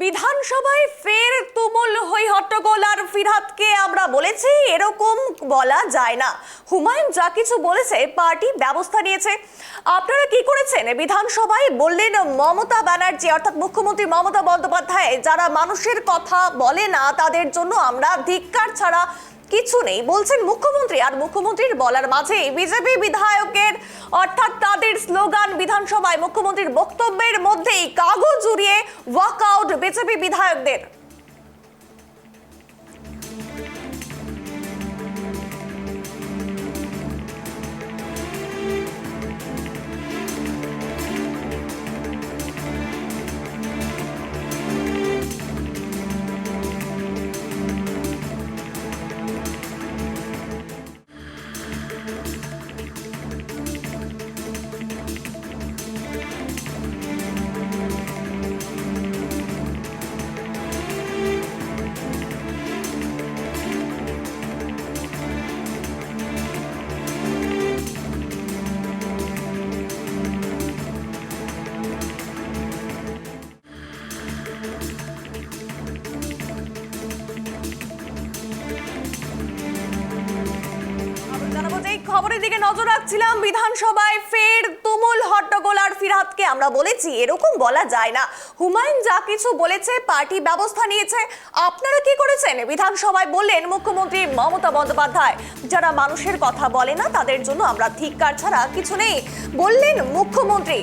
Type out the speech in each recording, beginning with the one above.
বিধানসভায় ফের তুমুল হই হট্টগোল আর ফিরহাদকে আমরা বলেছি, এরকম বলা যায় না। হুমায়ুন যা কিছু বলেছে, পার্টি ব্যবস্থা নিয়েছে। আপনারা কি করেছেন? বিধানসভায় বললেন মমতা ব্যানার্জি, অর্থাৎ মুখ্যমন্ত্রী মমতা বন্দ্যোপাধ্যায়, যারা মানুষের কথা বলে না, তাদের জন্য আমরা ধিক্কার ছাড়া কিছু নেই। বলছেন মুখ্যমন্ত্রী, আর মুখ্যমন্ত্রীর বলার মাঝে বিজেপি বিধায়কের অর্থাৎ তাদের স্লোগান বিধানসভায় মুখ্যমন্ত্রীর বক্তব্যের মধ্যেই কাগজ জুড়িয়ে ওয়াকআউট বিজেপি বিধায়কদের। খবরের দিকে নজর রাখছিলাম। বিধানসভায় ফের তুমুল হট্টগোল আর ফিরহাদকে আমরা বলেছি, এরকম বলা যায় না। হুমায়ুন যা কিছু বলেছে, পার্টি ব্যবস্থা নিয়েছে। আপনারা কি করেছেন? বিধানসভায় বললেন মুখ্যমন্ত্রী মমতা বন্দ্যোপাধ্যায়, যারা মানুষের কথা বলে না, তাদের জন্য আমরা ধিক্কার ছাড়া কিছু নেই। বললেন মুখ্যমন্ত্রী।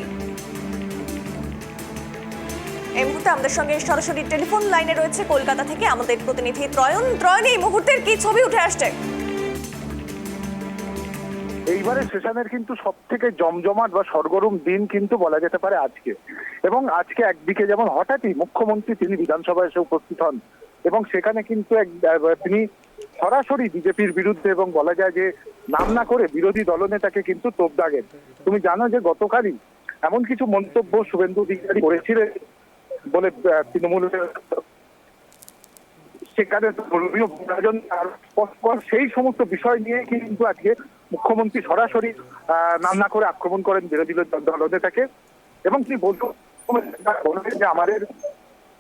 এই মুহূর্তে আমাদের সঙ্গে সরাসরি টেলিফোন লাইনে রয়েছে কলকাতা থেকে আমাদের প্রতিনিধি ত্রয়ন। ত্রয়ন, এই মুহূর্তের কি ছবি উঠে আসছে? এইবারে সেশনের কিন্তু সব থেকে জমজমাট বা সরগরম দিন কিন্তু বলা যেতে পারে আজকে। এবং আজকে একদিকে যেমন হঠাৎই মুখ্যমন্ত্রী তিনি বিধানসভায় এসে উপস্থিত হন এবং সেখানে কিন্তু এক তিনি সরাসরি বিজেপির বিরুদ্ধে এবং বলা যায় যে নাম না করে বিরোধী দলনেতাকে কিন্তু তোপ দাগেন। তুমি জানো যে গতকালই এমন কিছু মন্তব্য শুভেন্দু অধিকারী করেছিলেন বলে আহ, তৃণমূলের সেখানে সেই সমস্ত বিষয় নিয়ে কিন্তু আজকে মুখ্যমন্ত্রী সরাসরি নাম না করে আক্রমণ করেন বিরোধী দল- দলনেতাকে। এবং তিনি বলতো বললেন যে আমাদের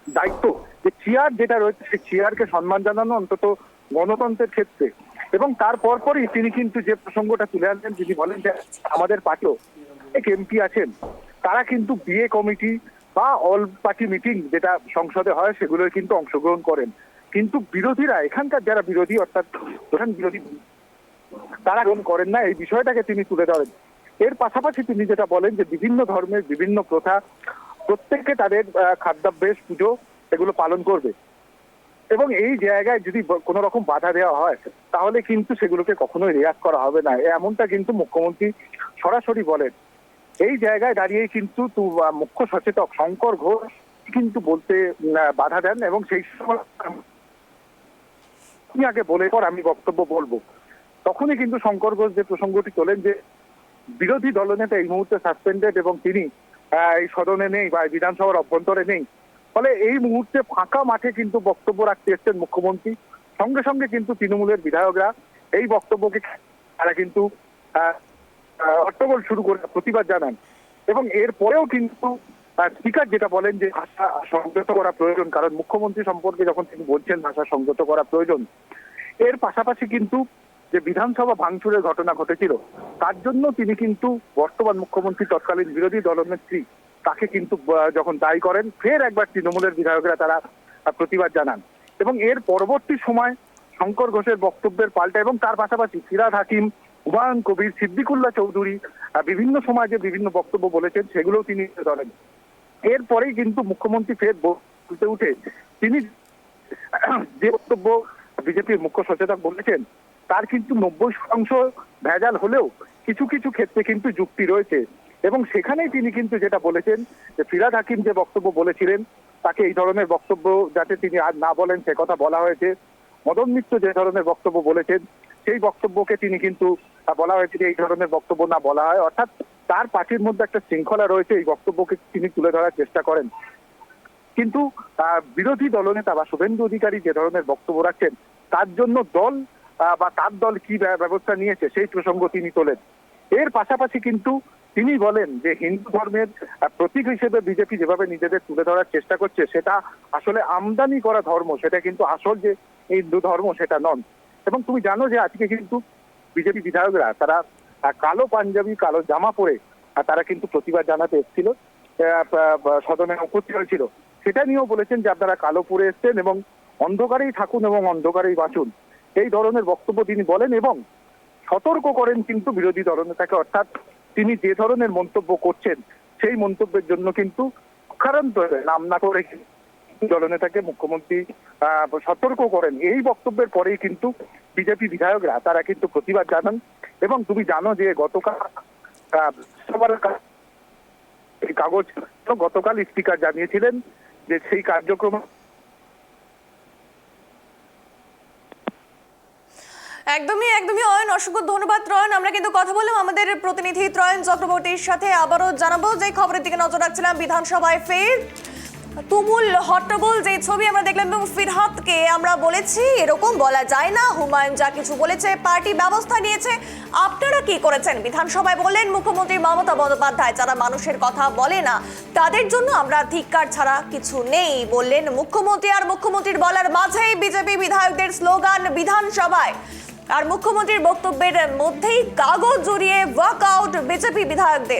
দায়িত্ব যে চেয়ার যেটা রয়েছে, সেই চেয়ারকে সম্মান জানানো অন্তত গণতন্ত্রের ক্ষেত্রে। এবং তার পরপরই তিনি কিন্তু যে প্রসঙ্গটা তুলে আনলেন তিনি বলেন যে আমাদের পার্টিও এক এমপি আছেন, তারা কিন্তু বিয়ে কমিটি বা অল পার্টি মিটিং যেটা সংসদে হয়, সেগুলোয় কিন্তু অংশগ্রহণ করেন। কিন্তু বিরোধীরা, এখানকার যারা বিরোধী, অর্থাৎ প্রধান বিরোধী তারা গ্রহণ করেন না, এই বিষয়টাকে তিনি তুলে ধরেন। এর পাশাপাশি তিনি যেটা বলেন যে বিভিন্ন ধর্মের বিভিন্ন প্রথা প্রত্যেককে তাদের খাদ্যাভ্যাস, পুজো এগুলো পালন করবে। এবং এই জায়গায় যদি কোনো রকম বাধা দেওয়া হয়, তাহলে কিন্তু সেগুলোকে কখনোই রেয়াত করা হবে না। এমনটা কিন্তু মুখ্যমন্ত্রী সরাসরি বলেন। এই জায়গায় দাঁড়িয়ে কিন্তু মুখ্য সচেতক শঙ্কর ঘোষ কিন্তু বলতে বাধা দেন এবং সেই সময় আগে বলে পর আমি বক্তব্য বলব। তখনই কিন্তু শঙ্কর ঘোষ যে প্রসঙ্গটি তোলেন যে বিরোধী দলনেতা এই মুহূর্তে সাসপেন্ডেড এবং তিনি এই সদনে নেই বা বিধানসভার অভ্যন্তরে নেই। ফলে এই মুহূর্তে ফাঁকা মাঠে কিন্তু বক্তব্য রাখতে এসছেন মুখ্যমন্ত্রী। সঙ্গে সঙ্গে কিন্তু তৃণমূলের বিধায়করা এই বক্তব্যকে তারা কিন্তু হট্টগোল শুরু করে প্রতিবাদ জানান। এবং এর পরেও কিন্তু স্পিকার যেটা বলেন যে ভাষা সংযত করা প্রয়োজন, কারণ মুখ্যমন্ত্রী সম্পর্কে যখন তিনি বলছেন ভাষা সংযত করা প্রয়োজন, এর পাশাপাশি কিন্তু যে বিধানসভা ভাঙচুরের ঘটনা ঘটেছিল, তার জন্য তিনি কিন্তু বর্তমান মুখ্যমন্ত্রী তৎকালীন বিরোধী দলনেত্রী তাকে কিন্তু যখন দায়ী করেন, ফের একবার তৃণমূলের বিধায়করা তারা প্রতিবাদ জানান। এবং এর পরবর্তী সময় শঙ্কর ঘোষের বক্তব্যের পাল্টা এবং তার পাশাপাশি ফিরাদ হাকিম, হুমায়ুন কবির, সিদ্দিকুল্লাহ চৌধুরী বিভিন্ন সময় যে বিভিন্ন বক্তব্য বলেছেন, সেগুলোও তিনি ধরেন। এরপরেই কিন্তু মুখ্যমন্ত্রী ফের বলতে উঠে, তিনি যে বক্তব্য বিজেপির মুখ্য সচেতক বলেছেন তার কিন্তু নব্বই শতাংশ ভেজাল হলেও কিছু কিছু ক্ষেত্রে কিন্তু যুক্তি রয়েছে। এবং সেখানেই তিনি কিন্তু যেটা বলেছেন, যে ফিরাদ হাকিম যে বক্তব্য বলেছিলেন, তাকে এই ধরনের বক্তব্য যাতে তিনি আর না বলেন, সে কথা বলা হয়েছে। মদন মিত্র যে ধরনের বক্তব্য বলেছেন, সেই বক্তব্যকে তিনি কিন্তু বলা হয়েছে যে এই ধরনের বক্তব্য না বলা হয়। অর্থাৎ তার পার্টির মধ্যে একটা শৃঙ্খলা রয়েছে, এই বক্তব্যকে তিনি তুলে ধরার চেষ্টা করেন। কিন্তু বিরোধী দলনেতা বা শুভেন্দু অধিকারী যে ধরনের বক্তব্য রাখছেন, তার জন্য দল বা তার দল কি ব্য- ব্যবস্থা নিয়েছে সেই প্রসঙ্গ তিনি তোলেন। এর পাশাপাশি কিন্তু তিনি বলেন যে হিন্দু ধর্মের প্রতীক হিসেবে বিজেপি যেভাবে নিজেদের তুলে ধরার চেষ্টা করছে, সেটা আসলে আমদানি করা ধর্ম, সেটা কিন্তু আসল যে হিন্দু ধর্ম, সেটা নন। এবং তুমি জানো যে আজকে কিন্তু বিজেপি বিধায়করা, তারা কালো পাঞ্জাবি, কালো জামা পরে তারা কিন্তু প্রতিবাদ জানাতে এসেছিল সদনে উপস্থিত হয়েছিল। সেটা নিয়েও বলেছেন যে আপনারা কালো পরে এসছেন এবং অন্ধকারেই থাকুন এবং অন্ধকারেই বাঁচুন। এই ধরনের বক্তব্য তিনি বলেন এবং সতর্ক করেন কিন্তু বিরোধী দলনেতাকে অর্থাৎ তিনি যে ধরনের মন্তব্য করছেন, সেই মন্তব্যের জন্য কিন্তু অকারান্ত নাম না করে দলনেতাকে মুখ্যমন্ত্রী সতর্ক করেন। এই বক্তব্যের পরেই কিন্তু বিজেপি বিধায়করা, তারা কিন্তু প্রতিবাদ জানান এবং তুমি জানো যে গতকাল কাগজ, গতকাল স্পিকার জানিয়েছিলেন যে সেই কার্যক্রম একদমই একদমই অয়ন, অসংখ্য ধন্যবাদ ত্রয়ন আমরা কিন্তু কথা বললাম আমাদের প্রতিনিধি ত্রয়ন চক্রবর্তীর সাথে। আবারও জানাব যে খবরের দিকে নজর রাখছিলাম বিধানসভায় ফের তুমুল হট্টগোল যে ছবি আমরা দেখলাম এবং ফিরহাদকে আমরা বলেছি, এরকম বলা যায় না। হুমায়ুন যা কিছু বলেছে, পার্টি ব্যবস্থা নিয়েছে। আপনারা কি করেছেন? বিধানসভায় বললেন মুখ্যমন্ত্রী মমতা বন্দ্যোপাধ্যায়, যারা মানুষের কথা বলে না, তাদের জন্য আমরা ধিক্কার ছাড়া কিছু নেই বললেন মুখ্যমন্ত্রী। আর মুখ্যমন্ত্রীর বলার মাঝেই বিজেপি বিধায়কদের স্লোগান, বিধানসভায়। আর মুখ্যমন্ত্রীর বক্তব্যের মধ্যেই কাগজ জড়িয়ে ওয়ার্কআউট বিজেপি বিধায়কদের।